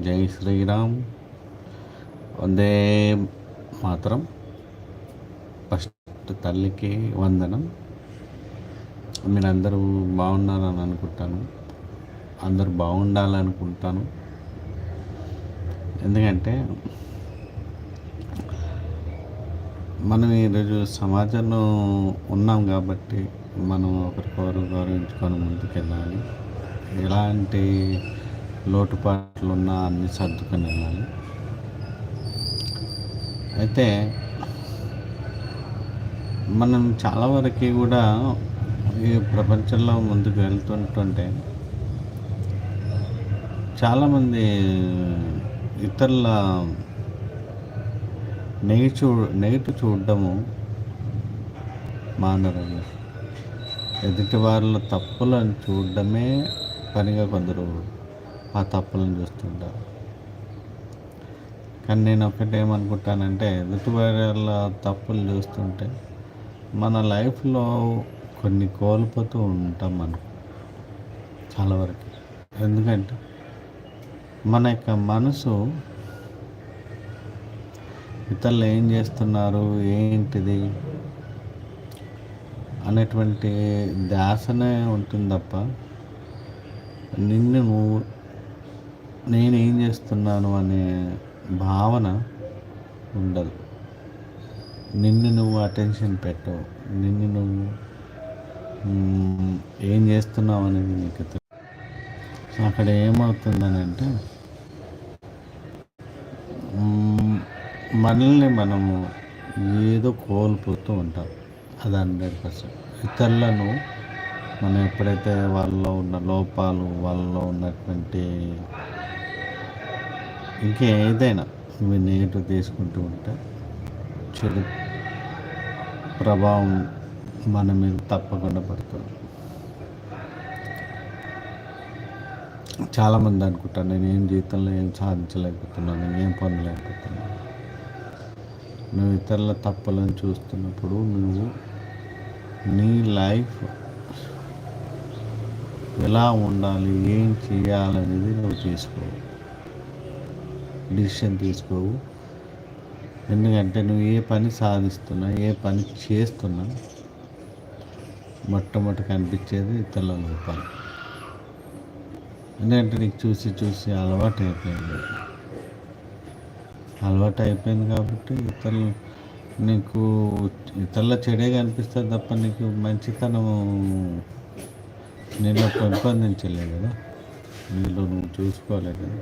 జై శ్రీరామ్. వందే మాత్రం. ఫస్ట్ తల్లికి వందనం. మీరందరూ బాగున్నారని అనుకుంటాను. అందరూ బాగుండాలనుకుంటాను. ఎందుకంటే మనం ఈరోజు సమాజంలో ఉన్నాం కాబట్టి మనం ఒకరికొకరు గౌరవించుకొని ముందుకెళ్ళాలి. ఎలాంటి లోటుపాట్లు ఉన్నా అన్ని సర్దుకొని వెళ్ళాలి. అయితే మనం చాలా వరకు కూడా ఈ ప్రపంచంలో ముందుకు వెళ్తుంటుంటే చాలామంది ఇతరుల నెగి చూ నెగిటివ్ చూడడము మానరండి ఎదుటి వారిలో తప్పులను చూడడమే పనిగా కొందరు ఆ తప్పులను చూస్తుంటారు కానీ నేను ఒకటి ఏమనుకుంటానంటే ఎదుటి తప్పులు చూస్తుంటే మన లైఫ్లో కొన్ని కోల్పోతూ ఉంటాం మనం చాలా వరకు. ఎందుకంటే మన యొక్క మనసు ఇతరులు ఏం చేస్తున్నారు ఏంటిది అనేటువంటి ధ్యాసనే ఉంటుంది తప్ప నిన్ను నువ్వు నేనేం చేస్తున్నాను అనే భావన ఉండదు. నిన్ను నువ్వు అటెన్షన్ పెట్టవు. నిన్ను నువ్వు ఏం చేస్తున్నావు అనేది నీకు అక్కడ ఏమవుతుందని అంటే మనల్ని మనము ఏదో కోల్పోతూ ఉంటాం. అది హండ్రెడ్ పర్సెంట్. ఇతరులను మనం ఎప్పుడైతే వాళ్ళలో ఉన్న లోపాలు వాళ్ళలో ఉన్నటువంటి ఇంకా ఏదైనా మీ నెగిటివ్ తీసుకుంటూ ఉంటే చెడు ప్రభావం మన మీద తప్పకుండా పడుతుంది. చాలామంది అనుకుంటాను నేను ఏం జీవితంలో ఏం సాధించలేకపోతున్నాను నేను ఏం పొందలేకపోతున్నాను. నువ్వు ఇతరుల తప్పులను చూస్తున్నప్పుడు నువ్వు నీ లైఫ్ ఎలా ఉండాలి ఏం చేయాలనేది నువ్వు తీసుకోవు డిసిషన్ తీసుకోవు. ఎందుకంటే నువ్వు ఏ పని సాధిస్తున్నా ఏ పని చేస్తున్నా మొట్టమొదటి కనిపించేది ఇతరుల లోపాలు. ఎందుకంటే నీకు చూసి చూసి అలవాటు అయిపోయింది. అలవాటు అయిపోయింది కాబట్టి ఇతరులు నీకు ఇతరుల చెడే కనిపిస్తుంది తప్ప నీకు మంచితనం నేను పెంపొందించలేదు కదా. నీలో నువ్వు చూసుకోలేదు కదా.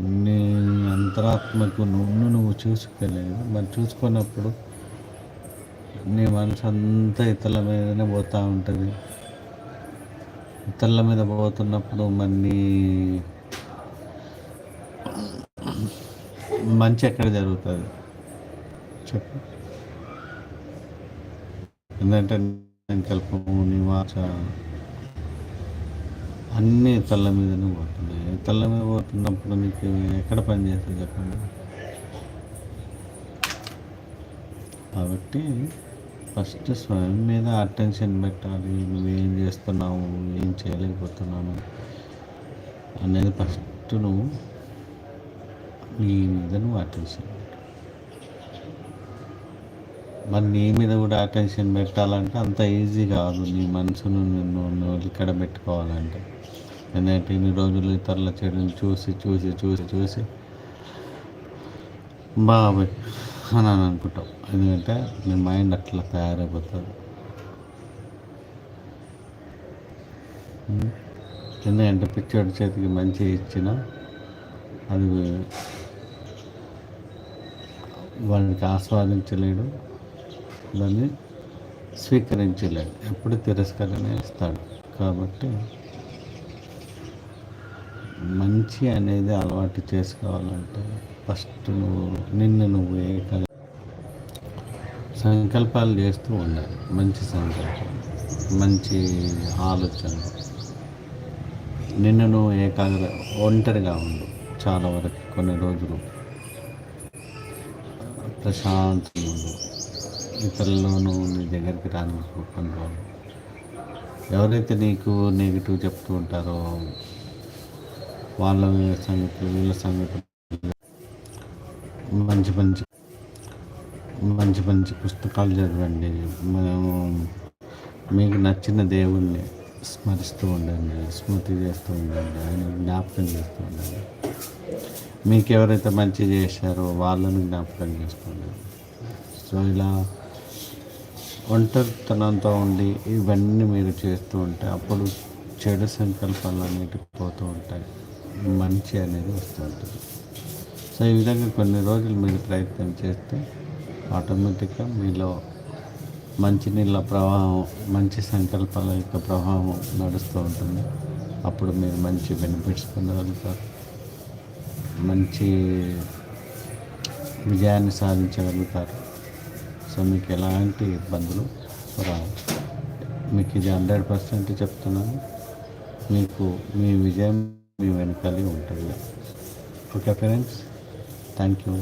నీ అంతరాత్మకు నువ్వు నువ్వు చూసుకోలేదు. మరి చూసుకున్నప్పుడు నీ మనసు అంతా ఇతరుల మీదనే పోతూ ఉంటుంది. ఇతరుల మీద పోతున్నప్పుడు మరి మంచి ఎక్కడ జరుగుతుంది? చెప్పు. ఎందుకంటే సంకల్పము నివాస అన్నీ తల్ల మీదనే పోతున్నాయి. తల్ల మీద పోతున్నప్పుడు మీకు ఎక్కడ పని చేస్తుంది చెప్పండి? కాబట్టి ఫస్ట్ స్వయం మీద అటెన్షన్ పెట్టాలి. నువ్వేం చేస్తున్నావు ఏం చేయలేకపోతున్నాను అనేది ఫస్ట్ నువ్వు నీ మీద నువ్వు అటెన్షన్ మరి నీ మీద కూడా అటెన్షన్ పెట్టాలంటే అంత ఈజీ కాదు. నీ మనసును నిన్ను నువ్వు ఇక్కడ పెట్టుకోవాలంటే. ఎందుకంటే ఇన్ని రోజులు ఇతరుల చెడుని చూసి చూసి చూసి చూసి బాబాయ్ అని అని అనుకుంటాం. ఎందుకంటే నీ మైండ్ అట్లా తయారైపోతుంది. ఎందుకంటే పిచ్చోడి చేతికి మంచి ఇచ్చిన అది వాడికి ఆస్వాదించలేడు దాన్ని స్వీకరించలేడు. ఎప్పుడు తిరస్కరణ ఇస్తాడు. కాబట్టి మంచి అనేది అలవాటు చేసుకోవాలంటే ఫస్ట్ నువ్వు నిన్ను నువ్వు ఏక సంకల్పాలు చేస్తూ ఉండాలి. మంచి సంకల్పం మంచి ఆలోచన. నిన్ను నువ్వు ఏకాగ్ర ఒంటరిగా ఉండు. చాలా వరకు కొన్ని రోజులు. ప్రశాంతంగా ఉండు. ఇతరులను నీ దగ్గరికి రానివ్వకుండా రోజులు. ఎవరైతే నీకు నెగిటివ్ చెప్తూ ఉంటారో వాళ్ళ సంగతులు వీళ్ళ సంగతులు. మంచి మంచి మంచి మంచి పుస్తకాలు చదవండి. మనము మీకు నచ్చిన దేవుణ్ణి స్మరిస్తూ ఉండండి స్మృతి చేస్తూ ఉండండి ఆయన జ్ఞాపకం చేస్తూ ఉండండి. మీకు ఎవరైతే మంచి చేశారో వాళ్ళని జ్ఞాపకం చేసుకోండి సో ఇలా ఒంటరితనంతో ఉండి ఇవన్నీ మీరు చేస్తూ ఉంటే అప్పుడు చెడు సంకల్పాలు అన్నిటికి పోతూ ఉంటాయి. మంచి అనేది వస్తూ ఉంటుంది సో ఈ విధంగా కొన్ని రోజులు మీరు ప్రయత్నం చేస్తే ఆటోమేటిక్గా మీలో మంచి నీళ్ళ ప్రవాహం మంచి సంకల్పాల యొక్క ప్రవాహం నడుస్తూ ఉంటుంది. అప్పుడు మీరు మంచి బెనిఫిట్స్ పొందగలుగుతారు. మంచి విజయాన్ని సాధించగలుగుతారు. సో మీకు ఎలాంటి ఇబ్బందులు రావు. మీకు ఇది హండ్రెడ్ పర్సెంట్ చెప్తున్నాను. మీకు మీ విజయం మీ వెనకాలే ఉంటుంది ఓకే ఫ్రెండ్స్ థ్యాంక్ యూ